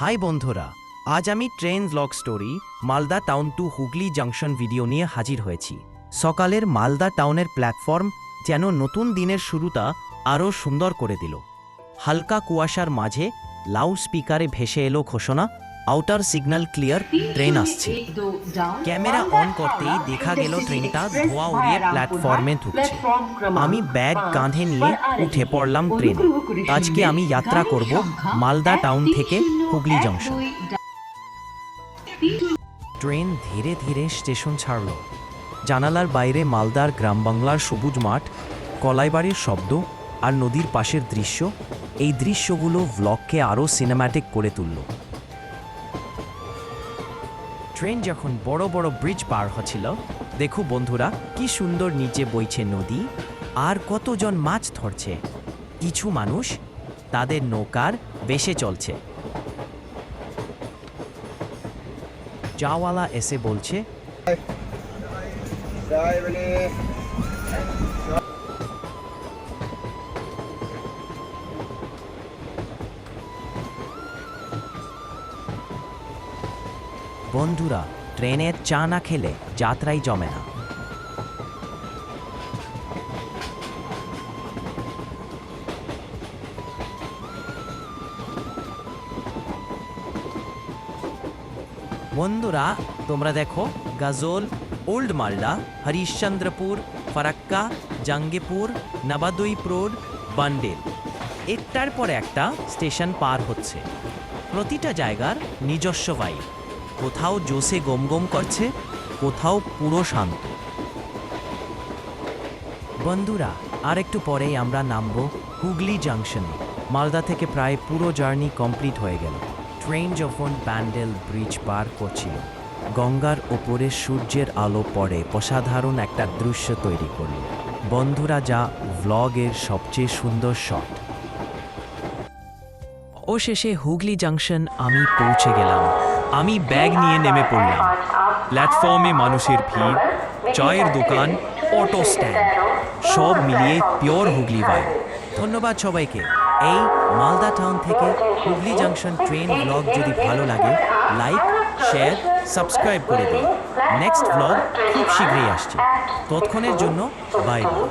High বন্ধুরা। আজ আমি train blog story Malda town to Hooghly junction video নিয়ে হাজির হয়েছি। সকালের মালদা টাউনের প্ল্যাটফর্ম যেন নতুন দিনের শুরুটা আরও সুন্দর করে দিল। হালকা কুয়াশার মাঝে লাউড স্পিকারে ভেসে এলো ঘোষণা আউটার সিগন্যাল ক্লিয়ার ট্রেন আসছে। ক্যামেরা অন করতেই দেখা গেল ট্রেনটা ধোয়া উড়িয়ে প্ল্যাটফর্মে ঢুকছে। আমি ব্যাগ কাঁধে নিয়ে উঠে পড়লাম ট্রেনে আজকে আমি যাত্রা করব মালদা টাউন থেকে হুগলি জংশন ট্রেন ধীরে ধীরে স্টেশন ছাড়ল। জানালার বাইরে মালদার গ্রাম বাংলার সবুজ মাঠ, কলাইবাড়ির শব্দ আর নদীর পাশের দৃশ্য। এই দৃশ্যগুলো ভ্লগকে আরও সিনেম্যাটিক করে তুলল। ট্রেন যখন বড় বড় ব্রিজ পার হচ্ছিল দেখো বন্ধুরা কি সুন্দর নিচে বইছে নদী আর কতজন মাছ ধরছে কিছু মানুষ তাদের নৌকার বেশে চলছে চাওয়ালা এসে বলছে বন্ধুরা ট্রেনের চা না খেলে যাত্রাই জমে না। বন্ধুরা, তোমরা দেখো, গাজল, ওল্ড মালদা, হরিশ্চন্দ্রপুর, ফারাক্কা, জাঙ্গিপুর নবাদুইপুর বান্ডেল। একটার পর একটা স্টেশন পার হচ্ছে। প্রতিটা জায়গার নিজস্ব ভাই কোথাও জোসে গম গম করছে, কোথাও পুরো শান্ত। বন্ধুরা আর একটু পরেই আমরা নামবো হুগলি জাংশনে। মালদা থেকে প্রায় পুরো জার্নি কমপ্লিট হয়ে গেল। ট্রেন যখন ব্যান্ডেল ব্রিজ পার করছিল, গঙ্গার ওপরে সূর্যের আলো পড়ে অসাধারণ একটা দৃশ্য তৈরি করল। বন্ধুরা, যা ভ্লগের সবচেয়ে সুন্দর শট ও শেষে হুগলি জাংশন আমি পৌঁছে গেলাম। আমি ব্যাগ নিয়ে নেমে পড়লাম। প্ল্যাটফর্মে মানুষের ভিড়, চায়ের দোকান, অটো স্ট্যান্ড, সব মিলিয়ে পিওর হুগলি ভাই। ধন্যবাদ সবাইকে। এই মালদা টাউন থেকে হুগলি জাংশন ট্রেন ব্লগ যদি ভালো লাগে লাইক শেয়ার সাবস্ক্রাইব করে দিন। নেক্সট ব্লগ খুব শীঘ্রই আসছে। তৎক্ষণের জন্য বাই বাই